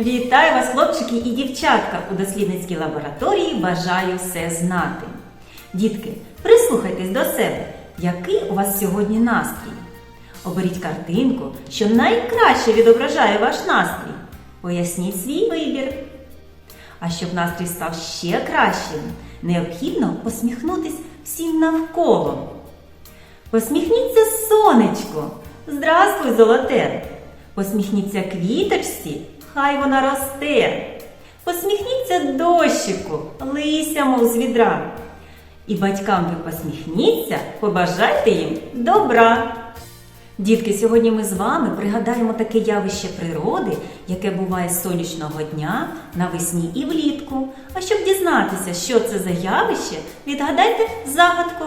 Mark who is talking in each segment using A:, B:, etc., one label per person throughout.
A: Вітаю вас, хлопчики і дівчатка! У дослідницькій лабораторії бажаю все знати. Дітки, прислухайтесь до себе, який у вас сьогодні настрій. Оберіть картинку, що найкраще відображає ваш настрій. Поясніть свій вибір. А щоб настрій став ще кращим, необхідно посміхнутись всім навколо. Посміхніться сонечко. Здравствуй, золоте. Посміхніться квіточці, хай вона росте. Посміхніться дощику, лися, мов з відра. І батькам ви посміхніться, побажайте їм добра. Дітки, сьогодні ми з вами пригадаємо таке явище природи, яке буває з сонячного дня навесні і влітку. А щоб дізнатися, що це за явище, відгадайте загадку.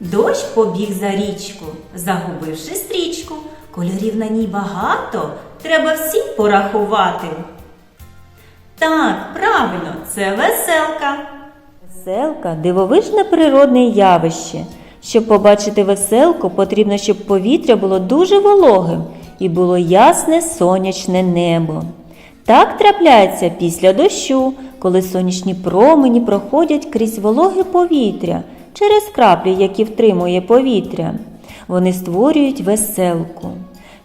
A: Дощ побіг за річку, загубивши стрічку. Кольорів на ній багато, треба всі порахувати. Так, правильно, це веселка. Веселка дивовижне природне явище. Щоб побачити веселку, потрібно, щоб повітря було дуже вологим і було ясне сонячне небо. Так трапляється після дощу, коли сонячні промені проходять крізь вологе повітря через краплі, які втримує повітря. Вони створюють веселку.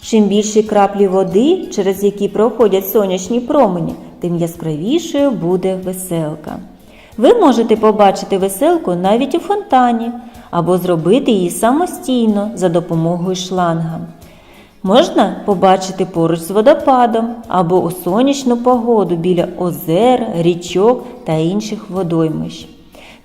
A: Чим більші краплі води, через які проходять сонячні промені, тим яскравішою буде веселка. Ви можете побачити веселку навіть у фонтані або зробити її самостійно за допомогою шланга. Можна побачити поруч з водопадом або у сонячну погоду біля озер, річок та інших водоймищ.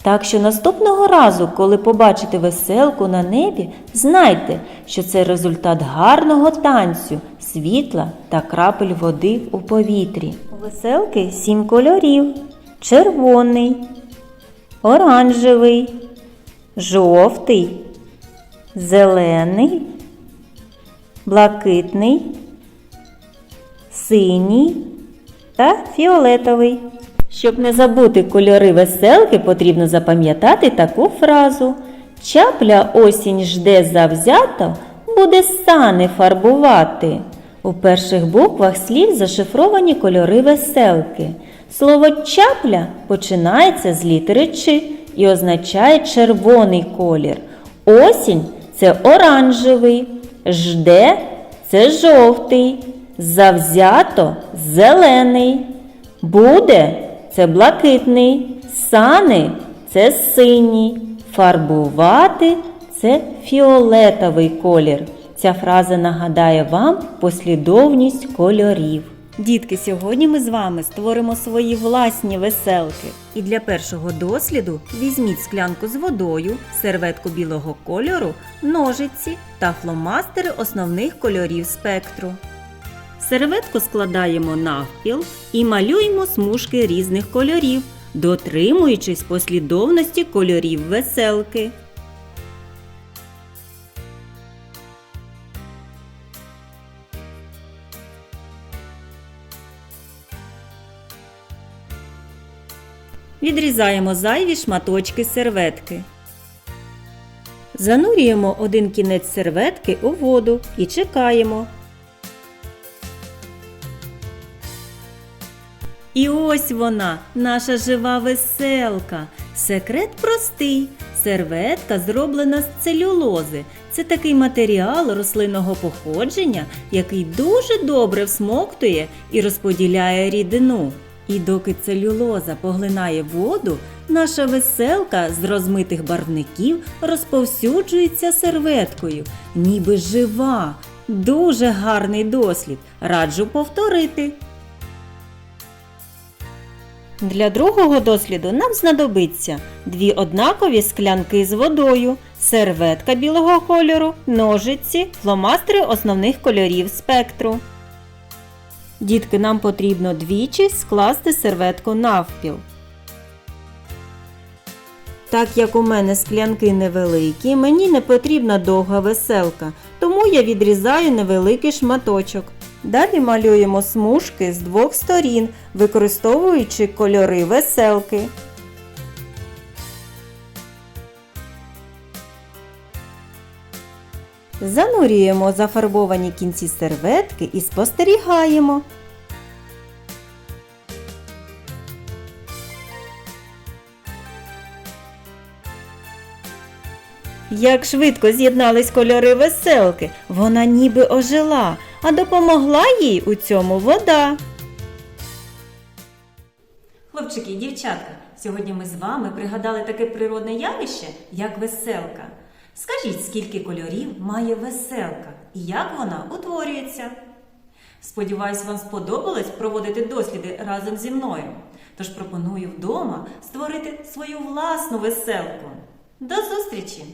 A: Так що наступного разу, коли побачите веселку на небі, знайте, що це результат гарного танцю, світла та крапель води у повітрі. У веселки сім кольорів: червоний, оранжевий, жовтий, зелений, блакитний, синій та фіолетовий. Щоб не забути кольори веселки, потрібно запам'ятати таку фразу. Чапля осінь жде завзято, буде сани фарбувати. У перших буквах слів зашифровані кольори веселки. Слово чапля починається з літери Ч і означає червоний колір. Осінь це оранжевий, жде це жовтий, завзято зелений. Буде це блакитний, сани це синій, фарбувати це фіолетовий колір. Ця фраза нагадає вам послідовність кольорів. Дітки, сьогодні ми з вами створимо свої власні веселки. І для першого досліду візьміть склянку з водою, серветку білого кольору, ножиці та фломастери основних кольорів спектру. Серветку складаємо навпіл і малюємо смужки різних кольорів, дотримуючись послідовності кольорів веселки. Відрізаємо зайві шматочки серветки. Занурюємо один кінець серветки у воду і чекаємо. І ось вона, наша жива веселка. Секрет простий. Серветка зроблена з целюлози. Це такий матеріал рослинного походження, який дуже добре всмоктує і розподіляє рідину. І доки целюлоза поглинає воду, наша веселка з розмитих барвників розповсюджується серветкою, ніби жива. Дуже гарний дослід. Раджу повторити. Для другого досліду нам знадобиться дві однакові склянки з водою, серветка білого кольору, ножиці, фломастери основних кольорів спектру. Дітки, нам потрібно двічі скласти серветку навпіл. Так як у мене склянки невеликі, мені не потрібна довга веселка, тому я відрізаю невеликий шматочок. Далі малюємо смужки з двох сторін, використовуючи кольори веселки. Занурюємо зафарбовані кінці серветки і спостерігаємо. Як швидко з'єднались кольори веселки, вона ніби ожила а допомогла їй у цьому вода. Хлопчики і дівчатка, сьогодні ми з вами пригадали таке природне явище, як веселка. Скажіть, скільки кольорів має веселка і як вона утворюється? Сподіваюсь, вам сподобалось проводити досліди разом зі мною. Тож пропоную вдома створити свою власну веселку. До зустрічі!